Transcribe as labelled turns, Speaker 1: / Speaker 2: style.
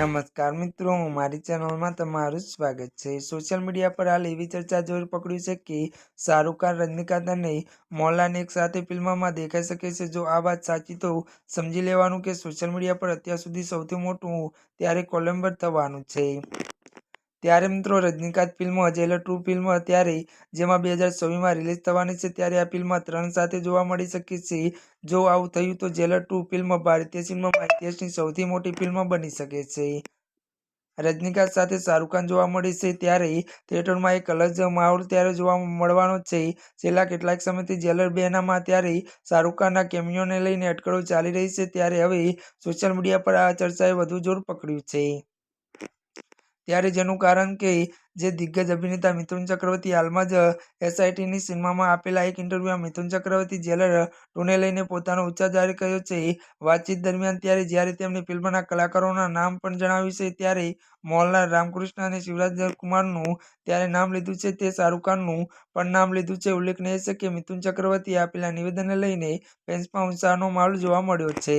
Speaker 1: નમસ્કાર મિત્રો મારી ચેનલમાં તમારું સ્વાગત છે. સોશિયલ મીડિયા પર હાલ એવી ચર્ચા જોર પકડ્યું છે કે શાહરૂખ ખાન, રજનીકાંત અને મોલાને એક સાથે ફિલ્મમાં દેખાઈ શકે છે. જો આ વાત સાચી તો સમજી લેવાનું કે સોશિયલ મીડિયા પર અત્યાર સુધી સૌથી મોટું ત્યારે કોલંબર થવાનું છે. ત્યારે મિત્રો Rajinikanth film Jailer two film ત્યારે જેમાં બે હજાર ચોવીસમાં રિલીઝ થવાની છે, ત્યારે આ ફિલ્મ ત્રણ સાથે જોવા મળી શકે છે. જો આવું થયું તો જેલર ટુ ફિલ્મ ભારતીય સિનેમામાં ઇતિહાસની સૌથી મોટી ફિલ્મ બની શકે છે. રજનીકાંત સાથે શાહરૂખ ખાન જોવા મળે છે, ત્યારે થિયેટરમાં એક અલગ માહોલ ત્યારે જોવા મળવાનો છે. છેલ્લા કેટલાક સમયથી જેલર બેનામાં ત્યારે શાહરૂખ ખાનના કેમિયોને લઈને અટકળો ચાલી રહી છે, ત્યારે હવે સોશિયલ મીડિયા પર આ ચર્ચાએ વધુ જોર પકડ્યું છે. ત્યારે જેનું કારણ કે જે દિગ્ગજ અભિનેતા મિથુન ચક્રવર્તી હાલમાં જ એસઆઈટીની સિનેમામાં આપેલા એક ઇન્ટરવ્યુમાં મિથુન ચક્રવર્તી જેલર ટુને લઈને પોતાનો ઉચ્ચાર જાહેર કર્યો છે. વાતચીત દરમિયાન ત્યારે જ્યારે તેમની ફિલ્મના કલાકારોના નામ પણ જણાવ્યું છે, ત્યારે મોહનલાલ રામકૃષ્ણ અને શિવરાજ કુમારનું ત્યારે નામ લીધું છે તે શાહરૂખ ખાનનું પણ નામ લીધું છે. ઉલ્લેખનીય છે કે મિથુન ચક્રવર્તીએ આપેલા નિવેદનને લઈને ફેન્સમાં ઉત્સાહનો માહોલ જોવા મળ્યો છે.